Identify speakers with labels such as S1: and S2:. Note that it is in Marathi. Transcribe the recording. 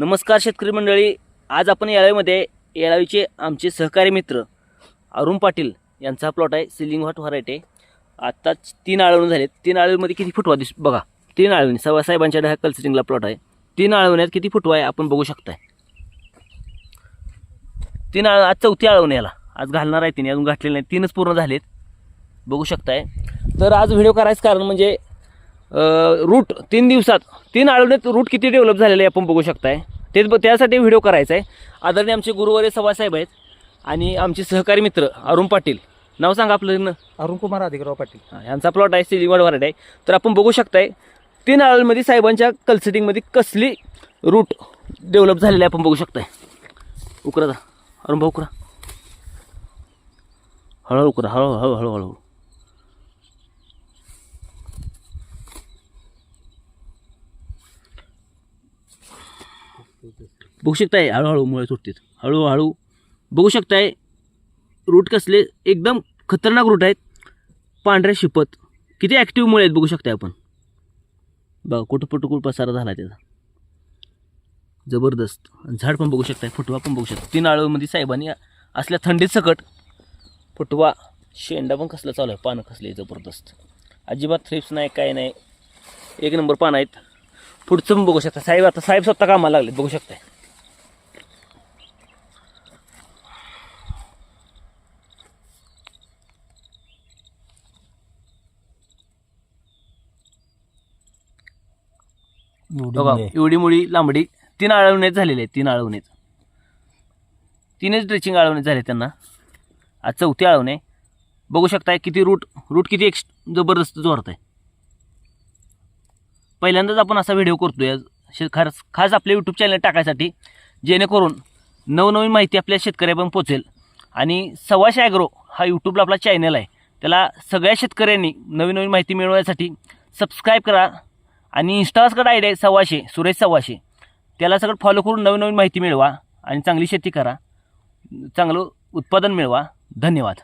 S1: नमस्कार शेतकरी मंडळी. आज आपण येळावीमध्ये येळावीचे आमचे सहकारी मित्र अरुण पाटील यांचा प्लॉट आहे सिलिंग हॉट व्हरायटी आत्ताच तीन आळवणी झालेत. तीन आळवीमध्ये किती फुटवा दिस बघा. तीन आळवणी. सव्वा साहेबांच्या ह्या कल्चरिंगला प्लॉट आहे. तीन आळवण्यात किती फुटवा आहे आपण बघू शकताय. तीन आळ आज चौथी आळवणी याला. आज घालणार आहे तिने. अजून घातलेले नाही. तीनच पूर्ण झालेत. बघू शकताय. तर आज व्हिडिओ करायचं कारण म्हणजे रूट तीन दिवसात तीन आठवड्यात रूट किती डेव्हलप झालेले आहे आपण बघू शकताय. तेच ब- त्यासाठी व्हिडिओ करायचा आहे. आदरणीय आमचे गुरुवारे सभासाहेब आहेत आणि आमचे सहकारी मित्र अरुण पाटील. नाव सांगा आपलं
S2: अरुण कुमार अधिकराव पाटील.
S1: हा, यांचा प्लॉट आहे सिलिंगवाड वराड आहे. तर आपण बघू शकताय तीन आळमध्ये साहेबांच्या कल्सटिंगमध्ये कसली रूट डेव्हलप झालेली आहे आपण बघू शकताय. उकरा जा. अरुण भाऊ उकरा. हळूहळू उकरा. हळू हळू बघू शकताय हळूहळू मुळे सुटतील. हळूहळू बघू शकताय रूट कसले एकदम खतरनाक रूट आहेत. पांढऱ्या शिपत. किती ॲक्टिव्ह मुळे आहेत बघू शकताय आपण. बघा कुठं पटुकुट पसारा झाला त्याचा. जबरदस्त. आणि झाड पण बघू शकताय फुटवा पण बघू शकता तीन आळूमध्ये साहेबांनी असल्या थंडीत सकट फुटवा शेंडा पण कसला चालू आहे पानं कसले जबरदस्त. अजिबात थ्रिप्स नाही काय नाही. एक नंबर पानं आहेत. पुढचं पण बघू शकता. साहेब आता साहेब स्वतः कामाला लागले बघू शकताय. बघा एवढी मुळी लांबडी तीन आळवणीत झालेले आहेत तीन आळवणीत तीनच ड्रेचिंग आळवणीत झाले त्यांना. आज चौथी आळवणे. बघू शकताय किती रूट रूट किती एक्स जबरदस्त जोरत आहे. पहिल्यांदाच आपण असा व्हिडिओ करतोय. शे खास खास आपल्या यूट्यूब चॅनल टाकायसाठी जेणेकरून नवनवीन माहिती आपल्या शेतकऱ्यापर्यंत पोचेल आणि सव्वाशे ॲग्रो हा यूट्यूबला आपला चॅनल आहे. त्याला सगळ्या शेतकऱ्यांनी नवीन नवीन माहिती मिळवण्यासाठी सबस्क्राईब करा आणि इंस्टाग्रामकडे आयडिया आहे सव्वाशे सुरेश सव्वाशे. त्याला सगळं फॉलो करून नवीन नवीन माहिती मिळवा आणि चांगली शेती करा. चांगलं उत्पादन मिळवा. धन्यवाद.